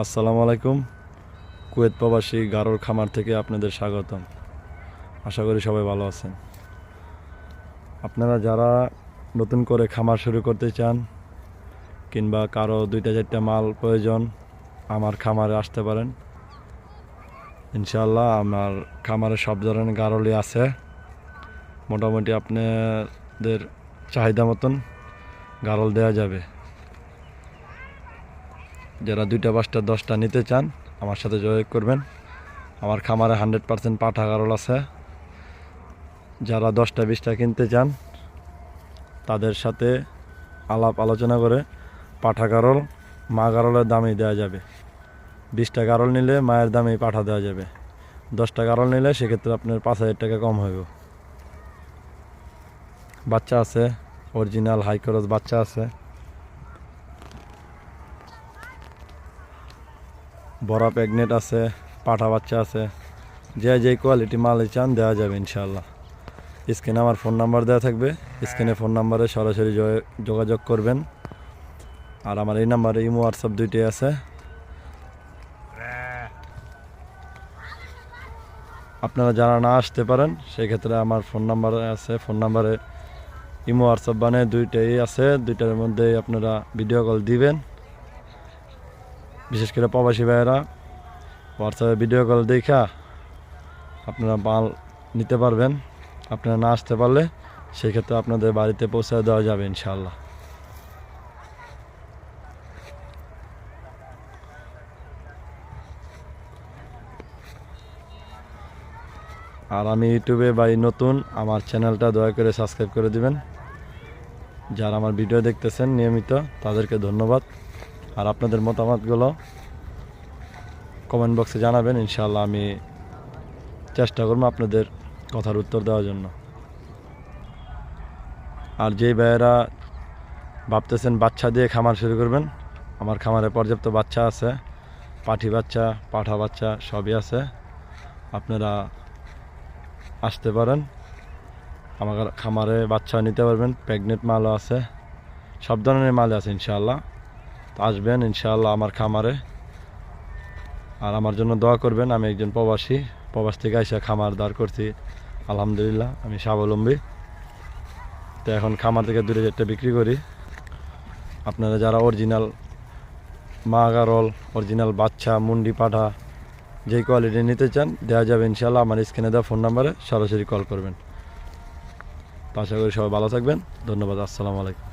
আসসালামু আলাইকুম। কুয়েত প্রবাসী গারোর খামার থেকে আপনাদের স্বাগতম। আশা করি সবাই ভালো আছেন। আপনারা যারা নতুন করে খামার শুরু করতে চান কিংবা কারও দুইটা চারটা মাল প্রয়োজন, আমার খামারে আসতে পারেন। ইনশাল্লাহ আমার খামারে সব ধরনের গারলি আছে। মোটামুটি আপনাদের চাহিদা মতন গারল দেওয়া যাবে। যারা দুইটা পাঁচটা, দশটা নিতে চান, আমার সাথে যোগাযোগ করবেন। আমার খামারে হান্ড্রেড পার্সেন্ট পাঠা গারল আছে। যারা দশটা, বিশটা কিনতে চান, তাদের সাথে আলাপ আলোচনা করে পাঠা গারল মা গারলের দামই দেওয়া যাবে। বিশটা গারল নিলে মায়ের দামেই পাঠা দেওয়া যাবে। দশটা গারল নিলে সেক্ষেত্রে আপনার পাঁচ হাজার টাকা কম হইব। বাচ্চা আছে অরিজিনাল হাই বাচ্চা আছে। বড়া প্যাগনেট আছে, পাঠা বাচ্চা আছে। যে যে কোয়ালিটি মাল চান দেওয়া যাবে ইনশাল্লাহ স্ক্রিনে আমার ফোন নাম্বার দেওয়া থাকবে। স্ক্রিনে ফোন নাম্বারে সরাসরি যোগাযোগ করবেন। আর আমার এই নাম্বারে ইমো হোয়াটসঅ্যাপ দুইটাই আছে। আপনারা যারা না আসতে পারেন, সেক্ষেত্রে আমার ফোন নাম্বার আছে। ফোন নাম্বারে ইমো হোয়াটসঅ্যাপ বানে দুইটাই আছে। দুইটার মধ্যে আপনারা ভিডিও কল দিবেন। বিশেষ করে প্রবাসী ভাইয়েরা হোয়াটসঅ্যাপে ভিডিও কল দেখা আপনারা মাল নিতে পারবেন। আপনারা না আসতে পারলে সেই ক্ষেত্রে আপনাদের বাড়িতে পৌঁছে দেওয়া যাবে ইনশাল্লাহ আর আমি ইউটিউবে বা নতুন, আমার চ্যানেলটা দয়া করে সাবস্ক্রাইব করে দিবেন। যারা আমার ভিডিও দেখতেছেন নিয়মিত, তাদেরকে ধন্যবাদ। আর আপনাদের মতামতগুলো কমেন্ট বক্সে জানাবেন ইনশাল্লাহ আমি চেষ্টা করব আপনাদের কথার উত্তর দেওয়ার জন্য। আর যেই ভাইয়েরা ভাবতেছেন বাচ্চা দিয়ে খামার শুরু করবেন, আমার খামারে পর্যাপ্ত বাচ্চা আছে, পাঠি বাচ্চা, পাঠা বাচ্চা সবই আছে, আপনারা আসতে পারেন। আমার খামারে বাচ্চা নিতে পারবেন, প্রেগনেন্ট মালও আছে, সব ধরনের মাল আছে ইনশাআল্লাহ। তো আসবেন ইনশাআল্লাহ আমার খামারে। আর আমার জন্য দোয়া করবেন, আমি একজন প্রবাসী, প্রবাস থেকে এসে খামার দাঁড় করছি। আলহামদুলিল্লাহ, আমি স্বাবলম্বী। তো এখন খামার থেকে দূরে যেটা বিক্রি করি। আপনারা যারা অরিজিনাল মা গারল অরিজিনাল বাচ্চা, মুন্ডি, পাঠা যেই কোয়ালিটি নিতে চান দেওয়া যাবে ইনশাল্লাহ আমার স্ক্রিনে দেওয়া ফোন নাম্বারে সরাসরি কল করবেন। তো আশা করি সবাই ভালো থাকবেন। ধন্যবাদ, আসসালামু আলাইকুম।